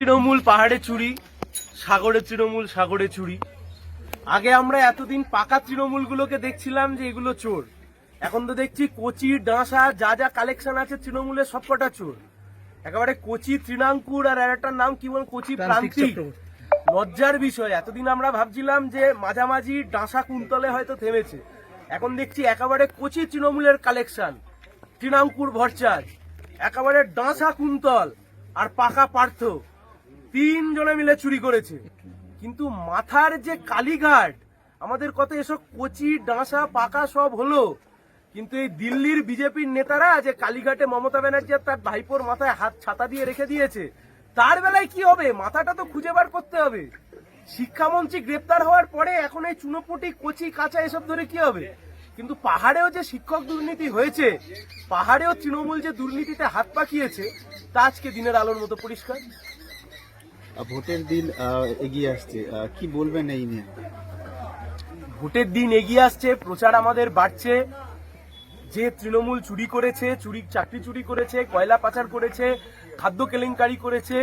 তৃণমূল পাহাড়ে চুরি সাগরে তৃণমূল সাগরে চুরি। আগে আমরা এতদিন পাকা তৃণমূলগুলোকে দেখছিলাম যে এগুলো চোর। এখন তো দেখছি কচি ডাঁসা যা যা কালেকশন আছে তৃণমূলের সবকটা চোর। একেবারে কচি তৃণাঙ্কুর আর একটার নাম কি বল? কচি প্রান্তিক লজ্জার বিষয় এতদিন আমরা ভাবছিলাম যে মাঝামাঝি ডাঁসা কুন্তলে হয়তো থেমেছে। এখন দেখছি একেবারে কচি তৃণমূলের কালেকশন তৃণাঙ্কুর ভরচাজ একেবারে ডাঁসা কুন্তল আর পাকা পার্থ। তিনজনে মিলে চুরি করেছে। কিন্তু মাথার যে কালীঘাট, আমাদের কত এসব কচি, ডাঁসা, পাকা সব হলো। কিন্তু এই দিল্লির বিজেপির নেতারা যে কালীঘাটে মমতা ব্যানার্জি আর তার ভাইপোর মাথায় হাত ছাতা দিয়ে রেখে দিয়েছে, তার বেলায় কি হবে? মাথাটা তো খুঁজে বার করতে হবে। শিক্ষামন্ত্রী গ্রেপ্তার হওয়ার পরে এখন এই চুনোপুটি, কচি, কাঁচা এসব ধরে কি হবে? কিন্তু পাহাড়েও যে শিক্ষক দুর্নীতি হয়েছে, পাহাড়েও তৃণমূল যে দুর্নীতিতে হাত পাকিয়েছে, তা আজকে দিনের আলোর মতো পরিষ্কার। ভোটের দিন এগিয়ে আসছে। কি বলবেন এই নিয়ে? ভোটের দিন এগিয়ে আসছে, প্রচার আমাদের বাড়ছে। যে তৃণমূল চুরি করেছে, চুরি, চাকরি চুরি করেছে, কয়লা পাচার করেছে, খাদ্য কেলেঙ্কারি করেছে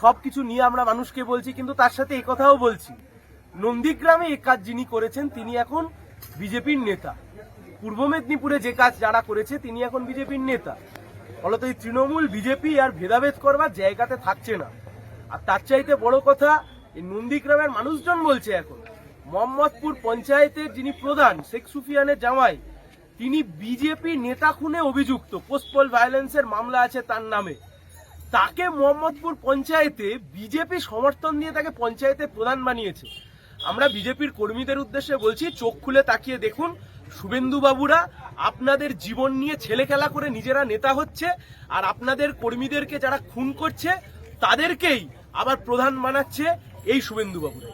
সব কিছু নিয়ে আমরা মানুষকে বলছি, কিন্তু তার সাথে কথাও বলছি। নন্দীগ্রামে এ কাজ যিনি করেছেন, তিনি এখন বিজেপির নেতা। পূর্ব মেদিনীপুরে যে কাজ যারা করেছে, তিনি এখন বিজেপির নেতা। ফলত এই তৃণমূল, বিজেপি আর ভেদাভেদ করবার জায়গাতে থাকছে না। আর তার চাইতে বড় কথা নন্দীগ্রামের মানুষজন বলছে এখন, মোহাম্মদপুর পঞ্চায়েতের যিনি প্রধান শেখ সুফিয়ানের জামাই, তিনি বিজেপি নেতা খুনে অভিযুক্ত, পোস্টপল ভায়োলেন্সের মামলা আছে তার নামে। তাকে মোহাম্মদপুর পঞ্চায়েতে বিজেপি সমর্থন দিয়ে তাকে পঞ্চায়েতের প্রধান বানিয়েছে। আমরা বিজেপির কর্মীদের উদ্দেশ্যে বলছি, চোখ খুলে তাকিয়ে দেখুন, শুভেন্দু বাবুরা আপনাদের জীবন নিয়ে ছেলে খেলা করে নিজেরা নেতা হচ্ছে, আর আপনাদের কর্মীদেরকে যারা খুন করছে, তাদেরকেই আবার প্রধান বানাচ্ছে এই শুভেন্দু বাবুরা